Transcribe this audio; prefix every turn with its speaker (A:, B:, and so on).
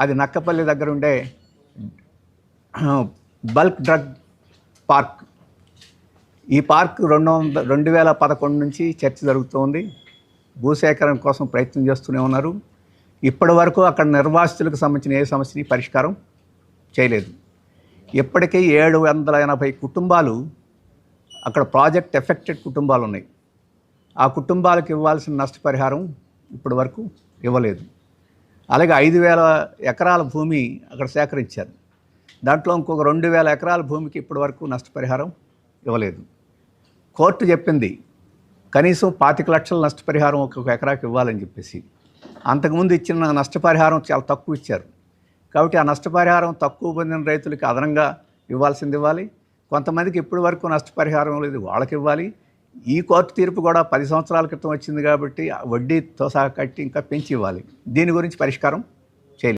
A: అది నక్కపల్లి దగ్గర ఉండే బల్క్ డ్రగ్ పార్క్. ఈ పార్క్ రెండు వంద రెండు వేల పదకొండు నుంచి చర్చ జరుగుతోంది. భూసేకరణ కోసం ప్రయత్నం చేస్తూనే ఉన్నారు. ఇప్పటి వరకు అక్కడ నిర్వాసితులకు సంబంధించిన ఏ సమస్యని పరిష్కారం చేయలేదు. ఇప్పటికీ ఏడు వందల ఎనభై కుటుంబాలు అక్కడ ప్రాజెక్ట్ ఎఫెక్టెడ్ కుటుంబాలు ఉన్నాయి. ఆ కుటుంబాలకు ఇవ్వాల్సిన నష్టపరిహారం ఇప్పటి వరకు ఇవ్వలేదు. అలాగే ఐదు వేల ఎకరాల భూమి అక్కడ సేకరించారు. దాంట్లో ఇంకొక రెండు వేల ఎకరాల భూమికి ఇప్పటి వరకు నష్టపరిహారం ఇవ్వలేదు. కోర్టు చెప్పింది కనీసం పాతిక లక్షల నష్టపరిహారం ఒక్కొక్క ఎకరాకి ఇవ్వాలని చెప్పేసి. అంతకుముందు ఇచ్చిన నష్టపరిహారం చాలా తక్కువ ఇచ్చారు. కాబట్టి ఆ నష్టపరిహారం తక్కువ పొందిన రైతులకి అదనంగా ఇవ్వాల్సింది ఇవ్వాలి. కొంతమందికి ఇప్పటి వరకు నష్టపరిహారం లేదు వాళ్ళకి ఇవ్వాలి. ఈ కోర్టు తీర్పు కూడా పది సంవత్సరాల క్రితం వచ్చింది కాబట్టి ఆ వడ్డీతో సహా కట్టి ఇంకా పెంచి ఇవ్వాలి. దీని గురించి పరిష్కారం?